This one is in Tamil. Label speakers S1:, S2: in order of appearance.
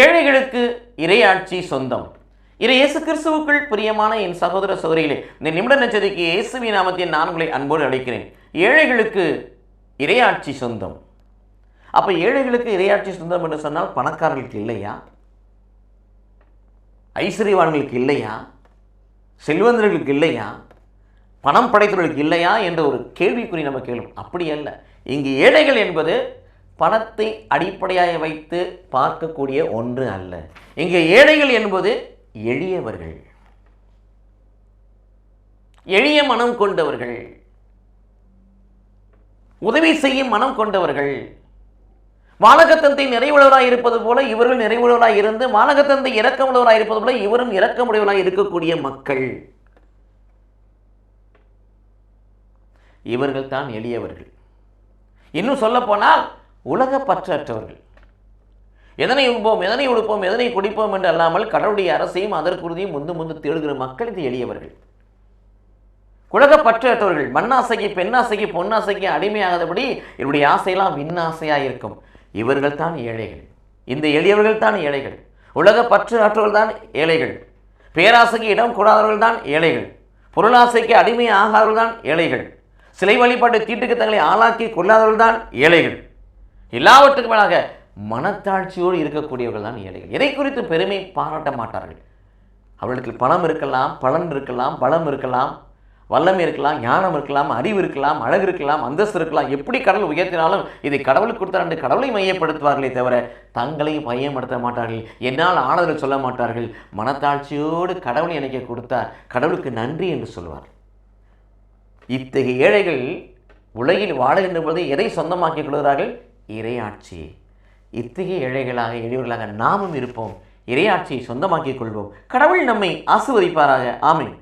S1: ஏழைகளுக்கு இறையாட்சி சொந்தம். இறை இயேசு கிறிஸ்துவுக்குள் பிரியமான என் சகோதர சகோதரிகளே இந்த நிமிட நச்சதிக்கு இயேசுவி நாமத்தின் நான் உங்களை அன்போடு அழைக்கிறேன். ஏழைகளுக்கு இறையாட்சி சொந்தம். அப்போ ஏழைகளுக்கு இறையாட்சி சொந்தம் என்று சொன்னால் பணக்காரர்களுக்கு இல்லையா? ஐஸ்வர்யவான்களுக்கு இல்லையா? செல்வந்தர்களுக்கு இல்லையா? பணம் படைத்தவர்களுக்கு இல்லையா? என்ற ஒரு கேள்விக்குறி நம்ம கேளும். அப்படி அல்ல. இங்கு ஏழைகள் என்பது பணத்தை அடிப்படையாக வைத்து பார்க்கக்கூடிய ஒன்று அல்ல. இங்கே ஏழைகள் என்பது எளியவர்கள். எளிய மனம் கொண்டவர்கள். உதவி செய்யும் மனம் கொண்டவர்கள். வானகத்தந்தை நிறைவுள்ளவராக இருப்பது போல இவர்கள் நிறைவுள்ளவராக இருந்து வானகத்தந்தை இறக்கமுள்ளவராக இருப்பது போல இவரும் இறக்கமுடையவராக இருக்கக்கூடிய மக்கள். இவர்கள் தான் எளியவர்கள். இன்னும் சொல்ல போனால் உலக பற்றற்றவர்கள். எதனை உண்போம் எதனை உடுப்போம் எதனை குடிப்போம் என்று அல்லாமல் கடவுளுடைய அரசையும் அதற்குறுதியும் முந்து முந்து தேடுகிற மக்கள் இது எளியவர்கள். உலக பற்றற்றவர்கள் மண்ணாசைக்கு பெண்ணாசைக்கு பொன்னாசைக்கு அடிமையாகாதபடி என்னுடைய ஆசையெல்லாம் விண்ணாசையாக இருக்கும். இவர்கள் தான் ஏழைகள். இந்த எளியவர்கள் தான் ஏழைகள். உலக பற்று அற்றவர்கள் தான் ஏழைகள். பேராசைக்கு இடம் கூடாதவர்கள் தான் ஏழைகள். பொருளாசைக்கு அடிமை ஆகாதவர்கள் தான் ஏழைகள். சிலை வழிபாட்டு தீட்டுக்கு தங்களை ஆளாக்கி கொள்ளாதவர்கள் தான் ஏழைகள். எல்லாவற்றுக்கு மேலாக மனத்தாட்சியோடு இருக்கக்கூடியவர்கள் தான் ஏழைகள். எதை குறித்து பெருமை பாராட்ட மாட்டார்கள்? அவர்களுக்கு பணம் இருக்கலாம் பலன் இருக்கலாம் பலம் இருக்கலாம் வல்லமை இருக்கலாம் ஞானம் இருக்கலாம் அறிவு இருக்கலாம் அழகு இருக்கலாம் அந்தஸ்து இருக்கலாம். எப்படி கடவுள் உயர்த்தினாலும் இதை கடவுளுக்கு கொடுத்தார் என்று கடவுளை மையப்படுத்துவார்களே தவிர தங்களை மையப்படுத்த மாட்டார்கள். என்னால் ஆனதில் சொல்ல மாட்டார்கள். மனத்தாட்சியோடு கடவுளை எனக்கு கொடுத்தார். கடவுளுக்கு நன்றி என்று சொல்வார். இத்தகைய ஏழைகள் உலகில் வாழுகின்ற பொழுது எதை சொந்தமாக்கிக் கொள்கிறார்கள்? இறையாட்சி இத்தகைய ஏழைகளாக எளியவர்களாக நாமும் இருப்போம். இறையாட்சியை சொந்தமாக்கிக் கொள்வோம். கடவுள் நம்மை ஆசிர்வதிப்பாராக. ஆமை